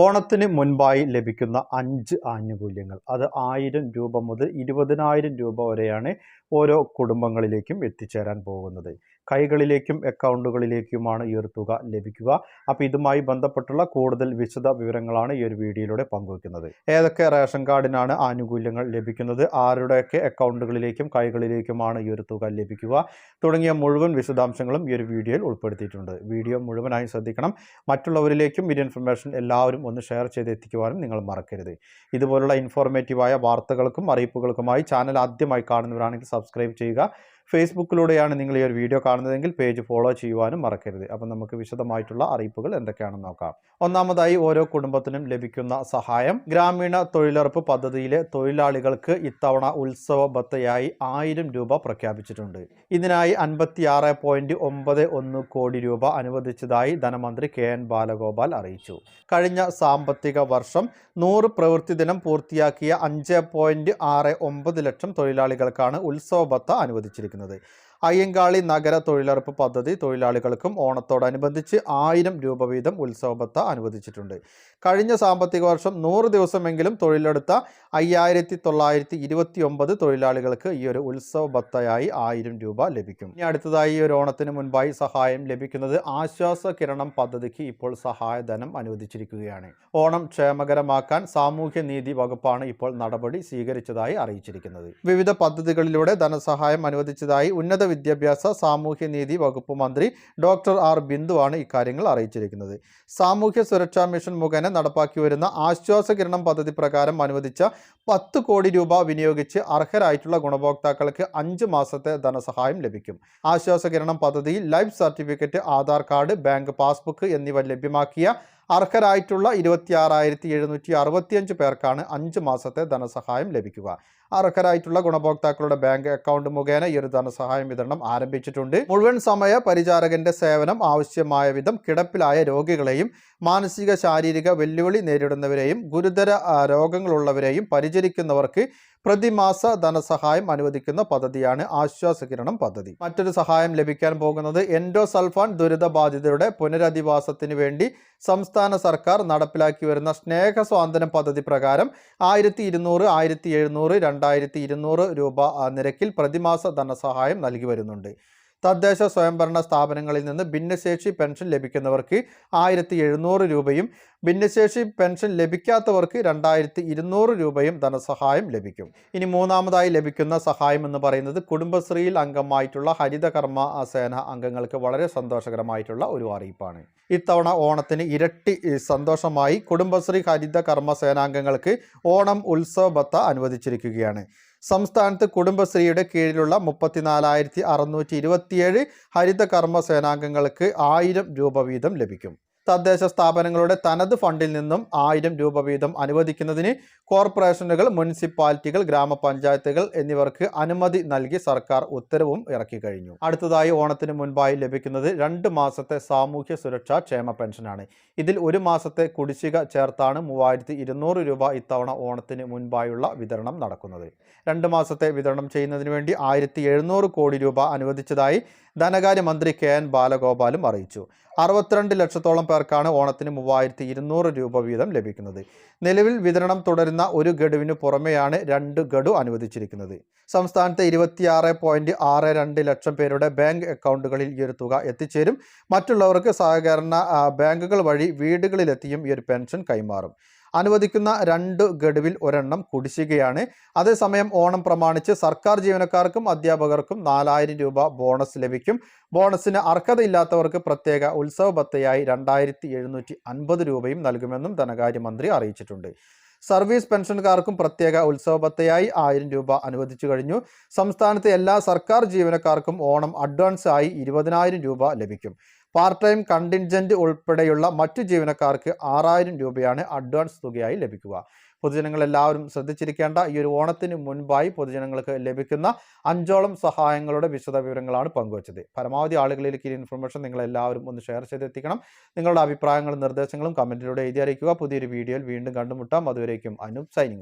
ഓണത്തിന് മുൻപായി ലഭിക്കുന്ന അഞ്ച് ആനുകൂല്യങ്ങൾ. അത് ആയിരം രൂപ മുതൽ ഇരുപതിനായിരം രൂപ വരെയാണ് ഓരോ കുടുംബങ്ങളിലേക്കും എത്തിച്ചേരാൻ പോകുന്നത്. കൈകളിലേക്കും അക്കൗണ്ടുകളിലേക്കുമാണ് ഈ ഒരു തുക ലഭിക്കുക. അപ്പോൾ ഇതുമായി ബന്ധപ്പെട്ടുള്ള കൂടുതൽ വിശദ വിവരങ്ങളാണ് ഈ ഒരു വീഡിയോയിലൂടെ പങ്കുവയ്ക്കുന്നത് ഏതൊക്കെ റേഷൻ കാർഡിനാണ് ആനുകൂല്യങ്ങൾ ലഭിക്കുന്നത്? ആരുടെയൊക്കെ അക്കൗണ്ടുകളിലേക്കും കൈകളിലേക്കുമാണ് ഈ ഒരു തുക ലഭിക്കുക? തുടങ്ങിയ മുഴുവൻ വിശദാംശങ്ങളും ഈ ഒരു വീഡിയോയിൽ ഉൾപ്പെടുത്തിയിട്ടുണ്ട്. വീഡിയോ മുഴുവനായി ശ്രദ്ധിക്കണം. മറ്റുള്ളവരിലേക്കും ഈ ഇൻഫർമേഷൻ എല്ലാവരും ഒന്ന് ഷെയർ ചെയ്ത് എത്തിക്കുവാനും നിങ്ങൾ മറക്കരുത്. ഇതുപോലുള്ള ഇൻഫോർമേറ്റീവായ വാർത്തകൾക്കും അറിയിപ്പുകൾക്കുമായി ചാനൽ ആദ്യമായി കാണുന്നവരാണെങ്കിൽ സബ്സ്ക്രൈബ് ചെയ്യുക. ഫേസ്ബുക്കിലൂടെയാണ് നിങ്ങൾ ഈ ഒരു വീഡിയോ കാണുന്നതെങ്കിൽ പേജ് ഫോളോ ചെയ്യുവാനും മറക്കരുത്. അപ്പം നമുക്ക് വിശദമായിട്ടുള്ള അറിയിപ്പുകൾ എന്തൊക്കെയാണെന്ന് നോക്കാം. ഒന്നാമതായി ഓരോ കുടുംബത്തിനും ലഭിക്കുന്ന സഹായം. ഗ്രാമീണ തൊഴിലുറപ്പ് പദ്ധതിയിലെ തൊഴിലാളികൾക്ക് ഇത്തവണ ഉത്സവ ബത്തയായി ആയിരം രൂപ പ്രഖ്യാപിച്ചിട്ടുണ്ട്. ഇതിനായി അൻപത്തിയാറ് പോയിന്റ് ഒമ്പത് ഒന്ന് കോടി രൂപ അനുവദിച്ചതായി ധനമന്ത്രി കെ എൻ ബാലഗോപാൽ അറിയിച്ചു. കഴിഞ്ഞ സാമ്പത്തിക വർഷം നൂറ് പ്രവൃത്തി ദിനം പൂർത്തിയാക്കിയ അഞ്ച് പോയിന്റ് ആറ് ഒമ്പത് ലക്ഷം തൊഴിലാളികൾക്കാണ് ഉത്സവ ബത്ത അനുവദിച്ചിരിക്കുന്നത്. പറയുന്നത് അയ്യങ്കാളി നഗര തൊഴിലുറപ്പ് പദ്ധതി തൊഴിലാളികൾക്കും ഓണത്തോടനുബന്ധിച്ച് ആയിരം രൂപ വീതം ഉത്സവബത്ത അനുവദിച്ചിട്ടുണ്ട്. കഴിഞ്ഞ സാമ്പത്തിക വർഷം നൂറ് ദിവസമെങ്കിലും തൊഴിലെടുത്ത അയ്യായിരത്തി തൊള്ളായിരത്തി ഇരുപത്തി ഒമ്പത് തൊഴിലാളികൾക്ക് ഈ ഒരു ഉത്സവ ബത്തയായി ആയിരം രൂപ ലഭിക്കും. ഇനി അടുത്തതായി ഈ ഒരു ഓണത്തിന് മുൻപായി സഹായം ലഭിക്കുന്നത് ആശ്വാസ കിരണം പദ്ധതിക്ക് ഇപ്പോൾ സഹായധനം അനുവദിച്ചിരിക്കുകയാണ്. ഓണം ക്ഷേമകരമാക്കാൻ സാമൂഹ്യനീതി വകുപ്പാണ് ഇപ്പോൾ നടപടി സ്വീകരിച്ചതായി അറിയിച്ചിരിക്കുന്നത്. വിവിധ പദ്ധതികളിലൂടെ ധനസഹായം അനുവദിച്ചതായി ഉന്നത വിദ്യാഭ്യാസ സാമൂഹ്യനീതി വകുപ്പ് മന്ത്രി ഡോക്ടർ ആർ ബിന്ദുവാണ് ഇക്കാര്യങ്ങൾ അറിയിച്ചിരിക്കുന്നത്. സാമൂഹ്യ സുരക്ഷാ മിഷൻ മുഖേന നടപ്പാക്കി വരുന്ന ആശ്വാസ കിരണം പദ്ധതി പ്രകാരം അനുവദിച്ച പത്ത് കോടി രൂപ വിനിയോഗിച്ച് അർഹരായിട്ടുള്ള ഗുണഭോക്താക്കൾക്ക് അഞ്ച് മാസത്തെ ധനസഹായം ലഭിക്കും. ആശ്വാസ കിരണം പദ്ധതിയിൽ life certificate Aadhaar card bank passbook എന്നിവ ലഭ്യമാക്കിയ അർഹരായിട്ടുള്ള ഇരുപത്തിയാറായിരത്തി എഴുന്നൂറ്റി അറുപത്തിയഞ്ച് പേർക്കാണ് അഞ്ച് മാസത്തെ ധനസഹായം ലഭിക്കുക. അർഹരായിട്ടുള്ള ഗുണഭോക്താക്കളുടെ ബാങ്ക് അക്കൗണ്ട് മുഖേന ഈ ഒരു ധനസഹായം വിതരണം ആരംഭിച്ചിട്ടുണ്ട്. മുഴുവൻ സമയ പരിചാരകന്റെ സേവനം ആവശ്യമായ വിധം കിടപ്പിലായ രോഗികളെയും മാനസിക ശാരീരിക വെല്ലുവിളി നേരിടുന്നവരെയും ഗുരുതര രോഗങ്ങളുള്ളവരെയും പരിചരിക്കുന്നവർക്ക് പ്രതിമാസ ധനസഹായം അനുവദിക്കുന്ന പദ്ധതിയാണ് ആശ്വാസകിരണം പദ്ധതി. മറ്റൊരു സഹായം ലഭിക്കാൻ പോകുന്നത് എൻഡോസൾഫാൻ ദുരിതബാധിതരുടെ പുനരധിവാസത്തിന് വേണ്ടി സംസ്ഥാന സർക്കാർ നടപ്പിലാക്കി വരുന്ന സ്നേഹ സ്വാതന്ത്ര്യം പദ്ധതി പ്രകാരം ആയിരത്തി ഇരുന്നൂറ് ആയിരത്തി എഴുന്നൂറ് രണ്ടായിരത്തി ഇരുന്നൂറ് രൂപ നിരക്കിൽ പ്രതിമാസ ധനസഹായം നൽകി വരുന്നുണ്ട്. തദ്ദേശ സ്വയംഭരണ സ്ഥാപനങ്ങളിൽ നിന്ന് ഭിന്നശേഷി പെൻഷൻ ലഭിക്കുന്നവർക്ക് ആയിരത്തി എഴുന്നൂറ് രൂപയും ഭിന്നശേഷി പെൻഷൻ ലഭിക്കാത്തവർക്ക് രണ്ടായിരത്തി ഇരുന്നൂറ് രൂപയും ധനസഹായം ലഭിക്കും. ഇനി മൂന്നാമതായി ലഭിക്കുന്ന സഹായം എന്ന് പറയുന്നത് കുടുംബശ്രീയിൽ അംഗമായിട്ടുള്ള ഹരിതകർമ്മ സേന അംഗങ്ങൾക്ക് വളരെ സന്തോഷകരമായിട്ടുള്ള ഒരു അറിയിപ്പാണ്. ഇത്തവണ ഓണത്തിന് ഇരട്ടി സന്തോഷമായി കുടുംബശ്രീ ഹരിത കർമ്മ സേനാംഗങ്ങൾക്ക് ഓണം ഉത്സവ ഭത്ത അനുവദിച്ചിരിക്കുകയാണ്. സംസ്ഥാനത്ത് കുടുംബശ്രീയുടെ കീഴിലുള്ള മുപ്പത്തിനാലായിരത്തി അറുന്നൂറ്റി ഇരുപത്തിയേഴ് ഹരിതകർമ്മ സേനാംഗങ്ങൾക്ക് ആയിരം രൂപ വീതം ലഭിക്കും. തദ്ദേശ സ്ഥാപനങ്ങളുടെ തനത് ഫണ്ടിൽ നിന്നും ആയിരം രൂപ വീതം അനുവദിക്കുന്നതിന് കോർപ്പറേഷനുകൾ മുനിസിപ്പാലിറ്റികൾ ഗ്രാമപഞ്ചായത്തുകൾ എന്നിവർക്ക് അനുമതി നൽകി സർക്കാർ ഉത്തരവും ഇറക്കി കഴിഞ്ഞു. അടുത്തതായി ഓണത്തിന് മുൻപായി ലഭിക്കുന്നത് രണ്ട് മാസത്തെ സാമൂഹ്യ സുരക്ഷാ ക്ഷേമ പെൻഷനാണ്. ഇതിൽ ഒരു മാസത്തെ കുടിശ്ശിക ചേർത്താണ് മൂവായിരത്തി ഇരുന്നൂറ് രൂപ ഇത്തവണ ഓണത്തിന് മുൻപായുള്ള വിതരണം നടക്കുന്നത്. രണ്ട് മാസത്തെ വിതരണം ചെയ്യുന്നതിന് വേണ്ടി ആയിരത്തി കോടി രൂപ അനുവദിച്ചതായി ധനകാര്യമന്ത്രി കെ എൻ ബാലഗോപാലും അറിയിച്ചു. അറുപത്തിരണ്ട് ലക്ഷത്തോളം പേർക്കാണ് ഓണത്തിന് മൂവായിരത്തി ഇരുന്നൂറ് രൂപ വീതം ലഭിക്കുന്നത്. നിലവിൽ വിതരണം തുടരുന്ന ഒരു ഗഡുവിന് പുറമെയാണ് രണ്ട് ഗഡു അനുവദിച്ചിരിക്കുന്നത്. സംസ്ഥാനത്തെ ഇരുപത്തിയാറ് പോയിന്റ് ആറ് രണ്ട് ലക്ഷം പേരുടെ ബാങ്ക് അക്കൗണ്ടുകളിൽ ഈ ഒരു തുക എത്തിച്ചേരും. മറ്റുള്ളവർക്ക് സഹകരണ ബാങ്കുകൾ വഴി വീടുകളിലെത്തിയും ഈ ഒരു പെൻഷൻ കൈമാറും. അനുവദിക്കുന്ന രണ്ട് ഗഡുവിൽ ഒരെണ്ണം കുടിശ്ശികയാണ്. അതേസമയം ഓണം പ്രമാണിച്ച് സർക്കാർ ജീവനക്കാർക്കും അധ്യാപകർക്കും നാലായിരം രൂപ ബോണസ് ലഭിക്കും. ബോണസിന് അർഹതയില്ലാത്തവർക്ക് പ്രത്യേക ഉത്സവ ഭത്തയായി രണ്ടായിരത്തി എഴുന്നൂറ്റി അൻപത് രൂപയും നൽകുമെന്നും ധനകാര്യമന്ത്രി അറിയിച്ചിട്ടുണ്ട്. സർവീസ് പെൻഷൻകാർക്കും പ്രത്യേക ഉത്സവ ഭത്തയായി ആയിരം രൂപ അനുവദിച്ചു കഴിഞ്ഞു. സംസ്ഥാനത്തെ എല്ലാ സർക്കാർ ജീവനക്കാർക്കും ഓണം അഡ്വാൻസ് ആയി ഇരുപതിനായിരം രൂപ ലഭിക്കും. പാർട്ട് ടൈം കണ്ടിൻജന്റ് ഉൾപ്പെടെയുള്ള മറ്റു ജീവനക്കാർക്ക് ആറായിരം രൂപയാണ് അഡ്വാൻസ് തുകയായി ലഭിക്കുക. പൊതുജനങ്ങൾ എല്ലാവരും ശ്രദ്ധിച്ചിരിക്കേണ്ട ഈ ഒരു ഓണത്തിന് മുൻപായി പൊതുജനങ്ങൾക്ക് ലഭിക്കുന്ന അഞ്ചോളം സഹായങ്ങളുടെ വിശദ വിവരങ്ങളാണ് പങ്കുവച്ചത്. പരമാവധി ആളുകളിലേക്ക് ഈ ഇൻഫർമേഷൻ നിങ്ങൾ എല്ലാവരും ഒന്ന് ഷെയർ ചെയ്തെത്തിക്കണം. നിങ്ങളുടെ അഭിപ്രായങ്ങളും നിർദ്ദേശങ്ങളും കമന്റിലൂടെ എഴുതി അറിയിക്കുക. പുതിയൊരു വീഡിയോയിൽ വീണ്ടും കണ്ടുമുട്ടാം. അതുവരേക്കും അനു സൈനിങ്